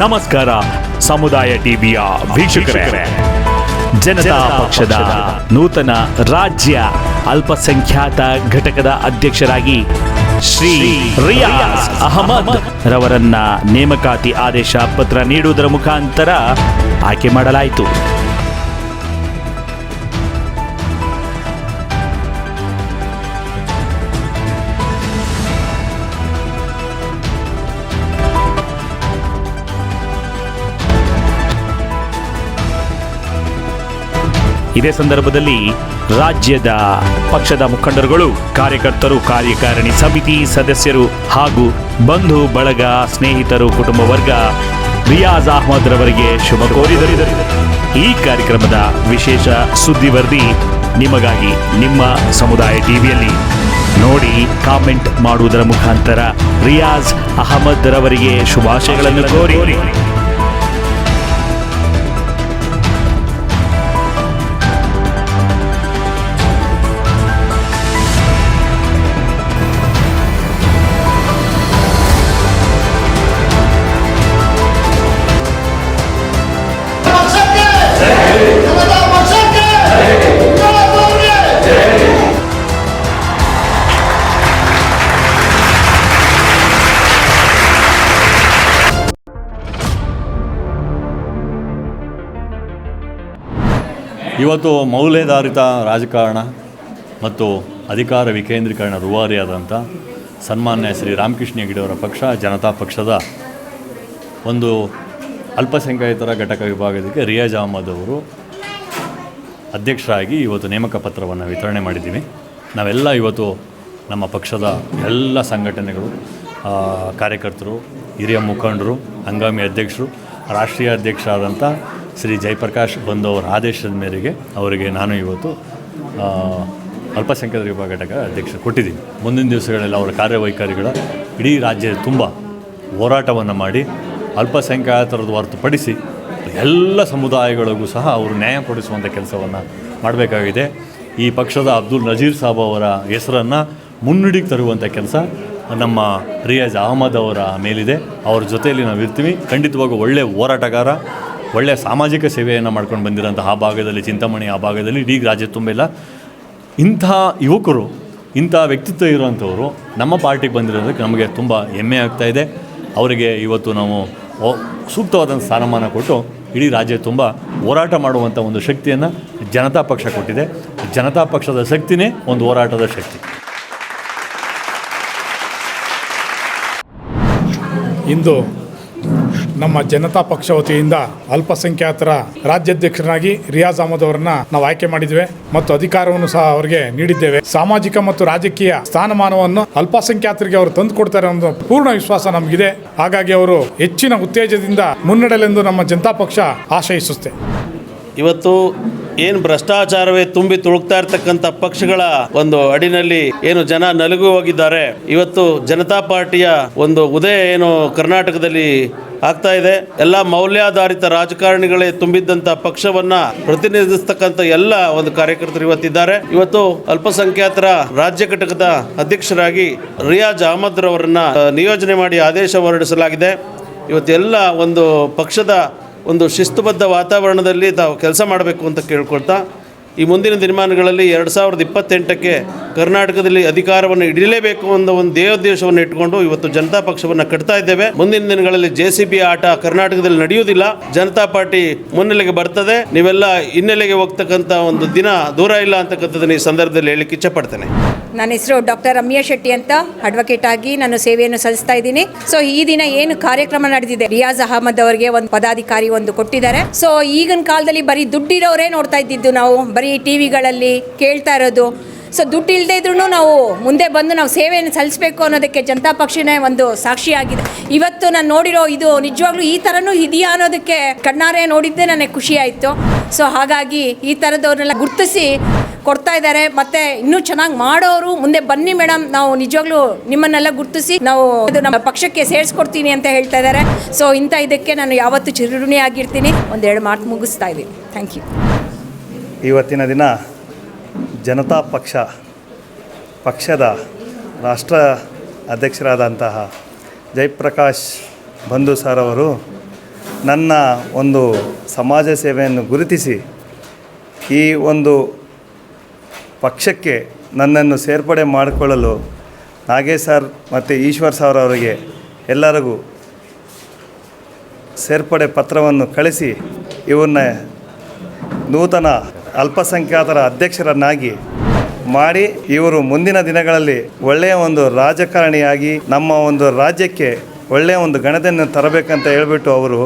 ನಮಸ್ಕಾರ ಸಮುದಾಯ ಟಿವಿಯ ವೀಕ್ಷಕರೇ. ಜನತಾ ಪಕ್ಷದ ನೂತನ ರಾಜ್ಯ ಅಲ್ಪಸಂಖ್ಯಾತ ಘಟಕದ ಅಧ್ಯಕ್ಷರಾಗಿ ಶ್ರೀ ರಿಯಾಜ್ ಅಹಮದ್. ರವರನ್ನ ನೇಮಕಾತಿ ಆದೇಶ ಪತ್ರ ನೀಡುವುದರ ಮುಖಾಂತರ ಆಯ್ಕೆ ಮಾಡಲಾಯಿತು. ಇದೇ ಸಂದರ್ಭದಲ್ಲಿ ರಾಜ್ಯದ ಪಕ್ಷದ ಮುಖಂಡರುಗಳು, ಕಾರ್ಯಕರ್ತರು, ಕಾರ್ಯಕಾರಿಣಿ ಸಮಿತಿ ಸದಸ್ಯರು ಹಾಗೂ ಬಂಧು, ಬಳಗ, ಸ್ನೇಹಿತರು, ಕುಟುಂಬ ವರ್ಗ ರಿಯಾಜ್ ಅಹಮದ್ ರವರಿಗೆ ಶುಭ ಕೋರಿದರು. ಈ ಕಾರ್ಯಕ್ರಮದ ವಿಶೇಷ ಸುದ್ದಿವರದಿ ನಿಮಗಾಗಿ ನಿಮ್ಮ ಸಮುದಾಯ ಟಿವಿಯಲ್ಲಿ ನೋಡಿ ಕಾಮೆಂಟ್ ಮಾಡುವುದರ ಮುಖಾಂತರ ರಿಯಾಜ್ ಅಹಮದ್ ರವರಿಗೆ ಶುಭಾಶಯಗಳನ್ನು ಕೋರಿ. ಇವತ್ತು ಮೌಲ್ಯಾಧಾರಿತ ರಾಜಕಾರಣ ಮತ್ತು ಅಧಿಕಾರ ವಿಕೇಂದ್ರೀಕರಣ ರೂವಾರಿಯಾದಂಥ ಸನ್ಮಾನ್ಯ ಶ್ರೀ ರಾಮಕೃಷ್ಣ ಹೆಗಡೆಯವರ ಪಕ್ಷ, ಜನತಾ ಪಕ್ಷದ ಒಂದು ಅಲ್ಪಸಂಖ್ಯಾತರ ಘಟಕ ವಿಭಾಗದಕ್ಕೆ ರಿಯಾಜ್ ಅಹಮದ್ ಅವರು ಅಧ್ಯಕ್ಷರಾಗಿ ಇವತ್ತು ನೇಮಕ ಪತ್ರವನ್ನು ವಿತರಣೆ ಮಾಡಿದ್ದೀವಿ. ನಾವೆಲ್ಲ ಇವತ್ತು ನಮ್ಮ ಪಕ್ಷದ ಎಲ್ಲ ಸಂಘಟನೆಗಳು ಕಾರ್ಯಕರ್ತರು, ಹಿರಿಯ ಮುಖಂಡರು, ಹಂಗಾಮಿ ಅಧ್ಯಕ್ಷರು, ರಾಷ್ಟ್ರೀಯ ಅಧ್ಯಕ್ಷರಾದಂಥ ಶ್ರೀ ಜಯಪ್ರಕಾಶ್ ಬಂದು ಅವರ ಆದೇಶದ ಮೇರೆಗೆ ಅವರಿಗೆ ನಾನು ಇವತ್ತು ಅಲ್ಪಸಂಖ್ಯಾತ ವಿಭಾಗ ಘಟಕ ಅಧ್ಯಕ್ಷ ಕೊಟ್ಟಿದ್ದೀನಿ. ಮುಂದಿನ ದಿವಸಗಳಲ್ಲಿ ಅವರ ಕಾರ್ಯವೈಖರಿಗಳ ಇಡೀ ರಾಜ್ಯದ ತುಂಬ ಹೋರಾಟವನ್ನು ಮಾಡಿ ಅಲ್ಪಸಂಖ್ಯಾತರದ್ದು ಹೊರತುಪಡಿಸಿ ಎಲ್ಲ ಸಮುದಾಯಗಳಿಗೂ ಸಹ ಅವರು ನ್ಯಾಯ ಕೊಡಿಸುವಂಥ ಕೆಲಸವನ್ನು ಮಾಡಬೇಕಾಗಿದೆ. ಈ ಪಕ್ಷದ ಅಬ್ದುಲ್ ನಜೀರ್ ಸಾಬ್ ಅವರ ಹೆಸರನ್ನು ಮುನ್ನುಡಿಗೆ ತರುವಂಥ ಕೆಲಸ ನಮ್ಮ ರಿಯಾಜ್ ಅಹಮದ್ ಅವರ ಮೇಲಿದೆ. ಅವ್ರ ಜೊತೆಯಲ್ಲಿ ನಾವು ಇರ್ತೀವಿ ಖಂಡಿತವಾಗೂ ಒಳ್ಳೆಯ ಹೋರಾಟಗಾರ. ಒಳ್ಳೆಯ ಸಾಮಾಜಿಕ ಸೇವೆಯನ್ನು ಮಾಡ್ಕೊಂಡು ಬಂದಿರೋಂಥ ಆ ಭಾಗದಲ್ಲಿ, ಚಿಂತಾಮಣಿ ಆ ಭಾಗದಲ್ಲಿ ಇಡೀ ರಾಜ್ಯ ತುಂಬಿಲ್ಲ ಇಂಥ ಯುವಕರು, ಇಂಥ ವ್ಯಕ್ತಿತ್ವ ಇರುವಂಥವರು ನಮ್ಮ ಪಾರ್ಟಿಗೆ ಬಂದಿರೋದಕ್ಕೆ ನಮಗೆ ತುಂಬ ಹೆಮ್ಮೆ ಆಗ್ತಾಯಿದೆ ಅವರಿಗೆ ಇವತ್ತು ನಾವು ಸೂಕ್ತವಾದಂಥ ಸ್ಥಾನಮಾನ ಕೊಟ್ಟು ಇಡೀ ರಾಜ್ಯ ತುಂಬ ಹೋರಾಟ ಮಾಡುವಂಥ ಒಂದು ಶಕ್ತಿಯನ್ನು ಜನತಾ ಪಕ್ಷ ಕೊಟ್ಟಿದೆ. ಜನತಾ ಪಕ್ಷದ ಶಕ್ತಿನೇ ಒಂದು ಹೋರಾಟದ ಶಕ್ತಿ. ಇಂದು ನಮ್ಮ ಜನತಾ ಪಕ್ಷ ವತಿಯಿಂದ ಅಲ್ಪಸಂಖ್ಯಾತರ ರಾಜ್ಯಾಧ್ಯಕ್ಷರಾಗಿ ರಿಯಾಜ್ ಅಹಮದ್ ಅವರನ್ನ ನಾವು ಆಯ್ಕೆ ಮಾಡಿದ್ದೇವೆ ಮತ್ತು ಅಧಿಕಾರವನ್ನು ಸಹ ಅವರಿಗೆ ನೀಡಿದ್ದೇವೆ. ಸಾಮಾಜಿಕ ಮತ್ತು ರಾಜಕೀಯ ಸ್ಥಾನಮಾನವನ್ನು ಅಲ್ಪಸಂಖ್ಯಾತರಿಗೆ ಅವರು ತಂದು ಕೊಡ್ತಾರೆ ಅನ್ನೋದು ಪೂರ್ಣ ವಿಶ್ವಾಸ ನಮಗಿದೆ. ಹಾಗಾಗಿ ಅವರು ಹೆಚ್ಚಿನ ಉತ್ತೇಜದಿಂದ ಮುನ್ನಡೆಯಲೆಂದು ನಮ್ಮ ಜನತಾ ಪಕ್ಷ ಆಶಯಿಸುತ್ತೆ. ಇವತ್ತು ಏನು ಭ್ರಷ್ಟಾಚಾರವೇ ತುಂಬಿ ತುಳುಕ್ತಾ ಇರ್ತಕ್ಕಂಥ ಪಕ್ಷಗಳ ಒಂದು ಅಡಿನಲ್ಲಿ ಏನು ಜನ ನಲುಗು ಹೋಗಿದ್ದಾರೆ. ಇವತ್ತು ಜನತಾ ಪಾರ್ಟಿಯ ಒಂದು ಉದಯ ಏನು ಕರ್ನಾಟಕದಲ್ಲಿ ಆಗ್ತಾ ಇದೆ. ಎಲ್ಲ ಮೌಲ್ಯಾಧಾರಿತ ರಾಜಕಾರಣಿಗಳೇ ತುಂಬಿದ್ದಂಥ ಪಕ್ಷವನ್ನ ಪ್ರತಿನಿಧಿಸ್ತಕ್ಕಂಥ ಎಲ್ಲ ಒಂದು ಕಾರ್ಯಕರ್ತರು ಇವತ್ತಿದ್ದಾರೆ. ಇವತ್ತು ಅಲ್ಪಸಂಖ್ಯಾತರ ರಾಜ್ಯ ಘಟಕದ ಅಧ್ಯಕ್ಷರಾಗಿ ರಿಯಾಜ್ ಅಹಮದ್ ರವರನ್ನ ನಿಯೋಜನೆ ಮಾಡಿ ಆದೇಶ ಹೊರಡಿಸಲಾಗಿದೆ. ಇವತ್ತೆಲ್ಲ ಒಂದು ಪಕ್ಷದ ಒಂದು ಶಿಸ್ತುಬದ್ಧ ವಾತಾವರಣದಲ್ಲಿ ತಾವು ಕೆಲಸ ಮಾಡಬೇಕು ಅಂತ ಕೇಳ್ಕೊಳ್ತಾ, ಈ ಮುಂದಿನ ದಿನಮಾನಗಳಲ್ಲಿ ಎರಡು ಸಾವಿರದ ಇಪ್ಪತ್ತೆಂಟಕ್ಕೆ ಕರ್ನಾಟಕದಲ್ಲಿ ಅಧಿಕಾರವನ್ನು ಹಿಡಿಯಲೇಬೇಕು ಅನ್ನೋ ಒಂದು ದೇವೋದ್ದೇಶವನ್ನು ಇಟ್ಕೊಂಡು ಇವತ್ತು ಜನತಾ ಪಕ್ಷವನ್ನು ಕಟ್ತಾ ಇದ್ದೇವೆ. ಮುಂದಿನ ದಿನಗಳಲ್ಲಿ ಜೆ ಸಿ ಬಿ ಆಟ ಕರ್ನಾಟಕದಲ್ಲಿ ನಡೆಯುವುದಿಲ್ಲ. ಜನತಾ ಪಾರ್ಟಿ ಮುನ್ನೆಲೆಗೆ ಬರ್ತದೆ. ನೀವೆಲ್ಲ ಹಿನ್ನೆಲೆಗೆ ಹೋಗ್ತಕ್ಕಂಥ ಒಂದು ದಿನ ದೂರ ಇಲ್ಲ ಅಂತಕ್ಕಂಥದ್ದನ್ನು ಈ ಸಂದರ್ಭದಲ್ಲಿ ಹೇಳಿಕ್ಕೆ ಇಚ್ಛಪಡ್ತೇನೆ ನನ್ನ ಹೆಸರು ಡಾಕ್ಟರ್ ರಮ್ಯಾ ಶೆಟ್ಟಿ ಅಂತ ಅಡ್ವೊಕೇಟ್ ಆಗಿ ನಾನು ಸೇವೆಯನ್ನು ಸಲ್ಲಿಸ್ತಾ ಇದ್ದೀನಿ. ಸೊ ಈ ದಿನ ಏನು ಕಾರ್ಯಕ್ರಮ ನಡೆದಿದೆ? ರಿಯಾಜ್ ಅಹಮದ್ ಅವರಿಗೆ ಒಂದು ಪದಾಧಿಕಾರಿ ಒಂದು ಕೊಟ್ಟಿದ್ದಾರೆ. ಸೊ ಈಗಿನ ಕಾಲದಲ್ಲಿ ಬರೀ ದುಡ್ಡಿರೋರೇ ನೋಡ್ತಾ ಇದ್ದಿದ್ದು ನಾವು. ಬರೀ ಟಿವಿಗಳಲ್ಲಿ ಕೇಳ್ತಾ ಇರೋದು. ಸೊ ದುಡ್ಡು ಇಲ್ಲದೆ ಇದ್ರೂ ನಾವು ಮುಂದೆ ಬಂದು ನಾವು ಸೇವೆಯನ್ನು ಸಲ್ಲಿಸಬೇಕು ಅನ್ನೋದಕ್ಕೆ ಜನತಾ ಪಕ್ಷನೇ ಒಂದು ಸಾಕ್ಷಿಯಾಗಿದೆ. ಇವತ್ತು ನಾನು ನೋಡಿರೋ ಇದು ನಿಜವಾಗ್ಲೂ ಈ ಥರನೂ ಇದೆಯಾ ಅನ್ನೋದಕ್ಕೆ ಕಣ್ಣಾರೆ ನೋಡಿದ್ದೇ ನನಗೆ ಖುಷಿ ಆಯಿತು. ಸೊ ಹಾಗಾಗಿ ಈ ಥರದವ್ರನ್ನೆಲ್ಲ ಗುರ್ತಿಸಿ ಕೊಡ್ತಾ ಇದ್ದಾರೆ. ಮತ್ತೆ ಇನ್ನೂ ಚೆನ್ನಾಗಿ ಮಾಡೋರು. ಮುಂದೆ ಬನ್ನಿ ಮೇಡಮ್. ನಾವು ನಿಜವಾಗ್ಲೂ ನಿಮ್ಮನ್ನೆಲ್ಲ ಗುರುತಿಸಿ ನಾವು ಇದು ನಮ್ಮ ಪಕ್ಷಕ್ಕೆ ಸೇರಿಸ್ಕೊಡ್ತೀನಿ ಅಂತ ಹೇಳ್ತಾ ಇದ್ದಾರೆ. ಸೊ ಇಂಥ ಇದಕ್ಕೆ ನಾನು ಯಾವತ್ತು ಚಿರುಣಿ ಆಗಿರ್ತೀನಿ. ಒಂದೆರಡು ಮಾತು ಮುಗಿಸ್ತಾ ಇದ್ದೀನಿ. ಥ್ಯಾಂಕ್ ಯು ಇವತ್ತಿನ ದಿನ ಜನತಾ ಪಕ್ಷ, ಪಕ್ಷದ ರಾಷ್ಟ್ರ ಅಧ್ಯಕ್ಷರಾದಂತಹ ಜಯಪ್ರಕಾಶ್ ಬಂಧು ಸರ್ ಅವರು ನನ್ನ ಒಂದು ಸಮಾಜ ಸೇವೆಯನ್ನು ಗುರುತಿಸಿ ಈ ಒಂದು ಪಕ್ಷಕ್ಕೆ ನನ್ನನ್ನು ಸೇರ್ಪಡೆ ಮಾಡಿಕೊಳ್ಳಲು ನಾಗೇಶ್ ಸರ್ ಮತ್ತು ಈಶ್ವರ್ ಸರ್ ಅವರಿಗೆ ಎಲ್ಲರಿಗೂ ಸೇರ್ಪಡೆ ಪತ್ರವನ್ನು ಕಳಿಸಿ ಇವನ್ನ ನೂತನ ಅಲ್ಪಸಂಖ್ಯಾತರ ಅಧ್ಯಕ್ಷರನ್ನಾಗಿ ಮಾಡಿ ಇವರು ಮುಂದಿನ ದಿನಗಳಲ್ಲಿ ಒಳ್ಳೆಯ ಒಂದು ರಾಜಕಾರಣಿಯಾಗಿ ನಮ್ಮ ಒಂದು ರಾಜ್ಯಕ್ಕೆ ಒಳ್ಳೆಯ ಒಂದು ಗಣತೆಯನ್ನು ತರಬೇಕಂತ ಹೇಳಿಬಿಟ್ಟು ಅವರು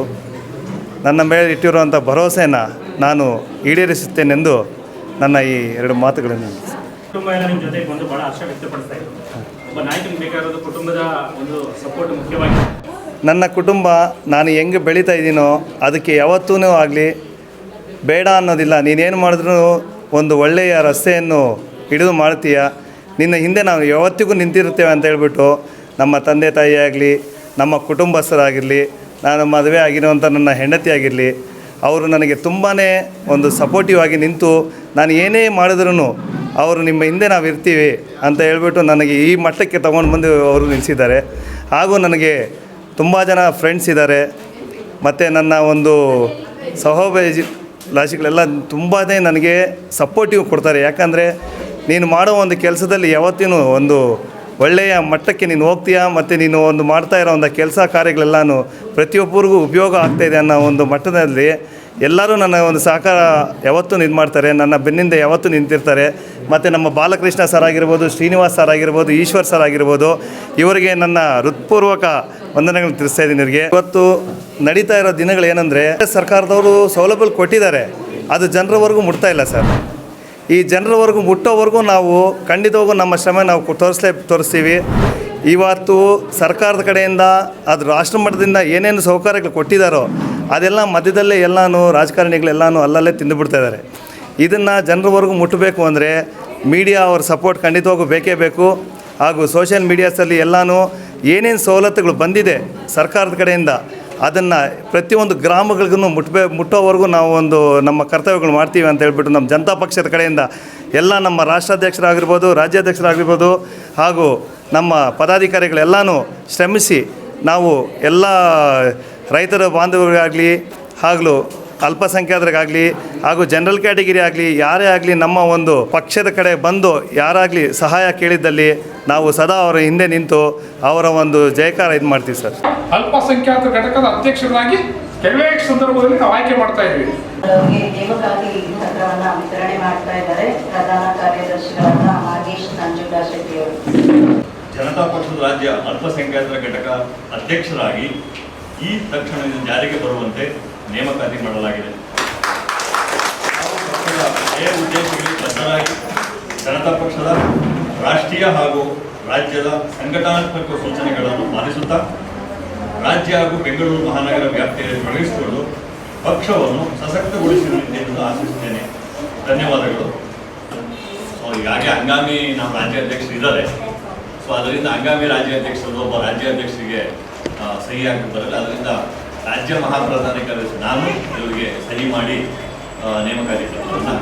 ನನ್ನ ಮೇಲೆ ಇಟ್ಟಿರುವಂಥ ಭರವಸೆಯನ್ನು ನಾನು ಈಡೇರಿಸುತ್ತೇನೆಂದು ನನ್ನ ಈ ಎರಡು ಮಾತುಗಳನ್ನು ಕುಟುಂಬ ಎಲ್ಲ ನಿಮ್ಮ ಜೊತೆಗೆ ಬಂದು ಬಹಳ ಹರ್ಷ ವ್ಯಕ್ತಪಡಿಸ್ತಾ ಇದ್ರು. ಒಬ್ಬ ನಾಯಕನಿಗೆ ಬೇಕಾಗಿರೋದು ಕುಟುಂಬದ ಒಂದು ಸಪೋರ್ಟ್ ಮುಖ್ಯವಾಗಿ ನನ್ನ ಕುಟುಂಬ ನಾನು ಹೆಂಗೆ ಬೆಳೀತಾ ಇದ್ದೀನೋ ಅದಕ್ಕೆ ಯಾವತ್ತೂ ಆಗಲಿ ಬೇಡ ಅನ್ನೋದಿಲ್ಲ. ನೀನೇನು ಮಾಡಿದ್ರೂ ಒಂದು ಒಳ್ಳೆಯ ರಸ್ತೆಯನ್ನು ಹಿಡಿದು ಮಾಡ್ತೀಯ? ನಿನ್ನ ಹಿಂದೆ ನಾವು ಯಾವತ್ತಿಗೂ ನಿಂತಿರುತ್ತೇವೆ ಅಂತ ಹೇಳ್ಬಿಟ್ಟು ನಮ್ಮ ತಂದೆ ತಾಯಿ ಆಗಲಿ ನಮ್ಮ ಕುಟುಂಬಸ್ಥರಾಗಿರಲಿ ನಾನು ಮದುವೆ ಆಗಿರುವಂಥ ನನ್ನ ಹೆಂಡತಿ ಆಗಿರಲಿ ಅವರು ನನಗೆ ತುಂಬಾ ಒಂದು ಸಪೋರ್ಟಿವ್ ಆಗಿ ನಿಂತು ನಾನು ಏನೇ ಮಾಡಿದ್ರೂ ಅವರು ನಿಮ್ಮ ಹಿಂದೆ ನಾವು ಇರ್ತೀವಿ ಅಂತ ಹೇಳ್ಬಿಟ್ಟು ನನಗೆ ಈ ಮಟ್ಟಕ್ಕೆ ತೊಗೊಂಡು ಬಂದು ಅವರು ನಿಲ್ಲಿಸಿದ್ದಾರೆ ಹಾಗೂ ನನಗೆ ತುಂಬ ಜನ ಫ್ರೆಂಡ್ಸ್ ಇದ್ದಾರೆ. ಮತ್ತು ನನ್ನ ಒಂದು ಸಹೋಬ ಲಾಸಿಗಳೆಲ್ಲ ತುಂಬಾ ನನಗೆ ಸಪೋರ್ಟಿವ್ ಕೊಡ್ತಾರೆ. ಯಾಕಂದರೆ ನೀನು ಮಾಡೋ ಒಂದು ಕೆಲಸದಲ್ಲಿ ಯಾವತ್ತಿನೂ ಒಂದು ಒಳ್ಳೆಯ ಮಟ್ಟಕ್ಕೆ ನೀನು ಹೋಗ್ತೀಯಾ? ಮತ್ತು ನೀನು ಒಂದು ಮಾಡ್ತಾ ಇರೋ ಒಂದು ಕೆಲಸ ಕಾರ್ಯಗಳೆಲ್ಲನೂ ಪ್ರತಿಯೊಬ್ಬರಿಗೂ ಉಪಯೋಗ ಆಗ್ತಾಯಿದೆ ಅನ್ನೋ ಒಂದು ಮಟ್ಟದಲ್ಲಿ ಎಲ್ಲರೂ ನನ್ನ ಒಂದು ಸಹಕಾರ ಯಾವತ್ತೂ ಇದು ಮಾಡ್ತಾರೆ. ನನ್ನ ಬೆನ್ನಿಂದ ಯಾವತ್ತೂ ನಿಂತಿರ್ತಾರೆ. ಮತ್ತು ನಮ್ಮ ಬಾಲಕೃಷ್ಣ ಸರ್ ಆಗಿರ್ಬೋದು, ಶ್ರೀನಿವಾಸ್ ಸರ್ ಆಗಿರ್ಬೋದು, ಈಶ್ವರ್ ಸರ್ ಆಗಿರ್ಬೋದು, ಇವರಿಗೆ ನನ್ನ ಹೃತ್ಪೂರ್ವಕ ವಂದನೆಗಳು ತಿಳಿಸ್ತಾ ಇದ್ದೀನಿ ಇವರಿಗೆ ಇವತ್ತು ನಡೀತಾ ಇರೋ ದಿನಗಳು ಏನಂದರೆ ಸರ್ಕಾರದವರು ಸೌಲಭ್ಯ ಕೊಟ್ಟಿದ್ದಾರೆ. ಅದು ಜನರವರೆಗೂ ಮುಟ್ತಾ ಇಲ್ಲ ಸರ್ ಈ ಜನರವರೆಗೂ, ಮುಟ್ಟೋವರೆಗೂ ನಾವು ಖಂಡಿತವಾಗೂ ನಮ್ಮ ಶ್ರಮ ನಾವು ತೋರಿಸ್ಲೇ, ತೋರಿಸ್ತೀವಿ. ಇವತ್ತು ಸರ್ಕಾರದ ಕಡೆಯಿಂದ, ಅದು ರಾಷ್ಟ್ರ ಮಟ್ಟದಿಂದ ಏನೇನು ಸೌಕರ್ಯಗಳು ಕೊಟ್ಟಿದ್ದಾರೋ ಅದೆಲ್ಲ ಮಧ್ಯದಲ್ಲೇ ಎಲ್ಲಾನು ರಾಜಕಾರಣಿಗಳೆಲ್ಲಾನು ಅಲ್ಲಲ್ಲೇ ತಿಂದುಬಿಡ್ತಾ ಇದ್ದಾರೆ ಇದನ್ನು ಜನರವರೆಗೂ ಮುಟ್ಟಬೇಕು ಅಂದರೆ ಮೀಡಿಯಾ ಅವ್ರ ಸಪೋರ್ಟ್ ಖಂಡಿತವಾಗೂ ಬೇಕೇ ಬೇಕು. ಹಾಗೂ ಸೋಷಿಯಲ್ ಮೀಡಿಯಾಸಲ್ಲಿ ಎಲ್ಲಾನು ಏನೇನು ಸವಲತ್ತುಗಳು ಬಂದಿದೆ ಸರ್ಕಾರದ ಕಡೆಯಿಂದ ಅದನ್ನು ಪ್ರತಿಯೊಂದು ಗ್ರಾಮಗಳಿಗೂ ಮುಟ್ಬೇ, ಮುಟ್ಟೋವರೆಗೂ ನಾವು ಒಂದು ನಮ್ಮ ಕರ್ತವ್ಯಗಳು ಮಾಡ್ತೀವಿ ಅಂತ ಹೇಳ್ಬಿಟ್ಟು ನಮ್ಮ ಜನತಾ ಪಕ್ಷದ ಕಡೆಯಿಂದ ಎಲ್ಲ ನಮ್ಮ ರಾಷ್ಟ್ರಾಧ್ಯಕ್ಷರಾಗಿರ್ಬೋದು, ರಾಜ್ಯಾಧ್ಯಕ್ಷರಾಗಿರ್ಬೋದು ಹಾಗೂ ನಮ್ಮ ಪದಾಧಿಕಾರಿಗಳೆಲ್ಲನೂ ಶ್ರಮಿಸಿ ನಾವು ಎಲ್ಲ ರೈತರ ಬಾಂಧವರಿಗಾಗಲಿ ಹಾಗೂ ಅಲ್ಪಸಂಖ್ಯಾತರಿಗಾಗಲಿ ಹಾಗೂ ಜನರಲ್ ಕ್ಯಾಟಗಿರಿ ಆಗಲಿ ಯಾರೇ ಆಗಲಿ ನಮ್ಮ ಒಂದು ಪಕ್ಷದ ಕಡೆ ಬಂದು ಯಾರಾಗಲಿ ಸಹಾಯ ಕೇಳಿದ್ದಲ್ಲಿ ನಾವು ಸದಾ ಅವರ ಹಿಂದೆ ನಿಂತು ಅವರ ಒಂದು ಜಯಕಾರ ಇದು ಮಾಡ್ತೀವಿ ಸರ್. ಅಲ್ಪಸಂಖ್ಯಾತ ಘಟಕದ ಅಧ್ಯಕ್ಷರಾಗಿ ಕೆಲವೇ ಸಂದರ್ಭದಲ್ಲಿ ನಾವು ಆಯ್ಕೆ ಮಾಡ್ತಾ ಇದ್ವಿ. ನೇಮಕಾತಿ ಪತ್ರವನ್ನ ವಿತರಣೆ ಮಾಡ್ತಾ ಇದ್ದಾರೆ. ಪ್ರಧಾನ ಕಾರ್ಯದರ್ಶಿಗಳಾದ ನಾಗೇಶ್ ನಂಜುಂಡ ಶೆಟ್ಟಿ ಅವರು. ಜನತಾ ಪಕ್ಷದ ರಾಜ್ಯ ಅಲ್ಪಸಂಖ್ಯಾತರ ಘಟಕ ಅಧ್ಯಕ್ಷರಾಗಿ ಈ ತಕ್ಷಣದಿಂದ ಜಾರಿಗೆ ಬರುವಂತೆ ನೇಮಕಾತಿ ಮಾಡಲಾಗಿದೆ. ಉದ್ದೇಶಗಳಿಗೆ ಬದ್ಧರಾಗಿ ಜನತಾ ಪಕ್ಷದ ರಾಷ್ಟ್ರೀಯ ಹಾಗೂ ರಾಜ್ಯದ ಸಂಘಟನಾತ್ಮಕ ಸೂಚನೆಗಳನ್ನು ಪಾಲಿಸುತ್ತಾ ರಾಜ್ಯ ಹಾಗೂ ಬೆಂಗಳೂರು ಮಹಾನಗರ ವ್ಯಾಪ್ತಿಯಲ್ಲಿ ತೊಡಗಿಸಿಕೊಂಡು ಪಕ್ಷವನ್ನು ಸಶಕ್ತಗೊಳಿಸಲಿದೆ ಎಂದು ಆಶಿಸುತ್ತೇನೆ. ಧನ್ಯವಾದಗಳು. ಸೊ ಹಂಗಾಮಿ ನಮ್ಮ ರಾಜ್ಯಾಧ್ಯಕ್ಷರು ಇದ್ದಾರೆ? ಸೊ ಅದರಿಂದ ಹಂಗಾಮಿ ರಾಜ್ಯಾಧ್ಯಕ್ಷರು ಒಬ್ಬ ರಾಜ್ಯಾಧ್ಯಕ್ಷರಿಗೆ ಆ, ಸಹಿ ಹಾಕಿ ಬರಲ್ಲ. ಅದರಿಂದ ರಾಜ್ಯ ಮಹಾಪ್ರಧಾನ ಕಾರ್ಯದರ್ಶಿ ನಾನು ಇವರಿಗೆ ಸಹಿ ಮಾಡಿ ನೇಮಕಾತಿ ಪತ್ರವನ್ನು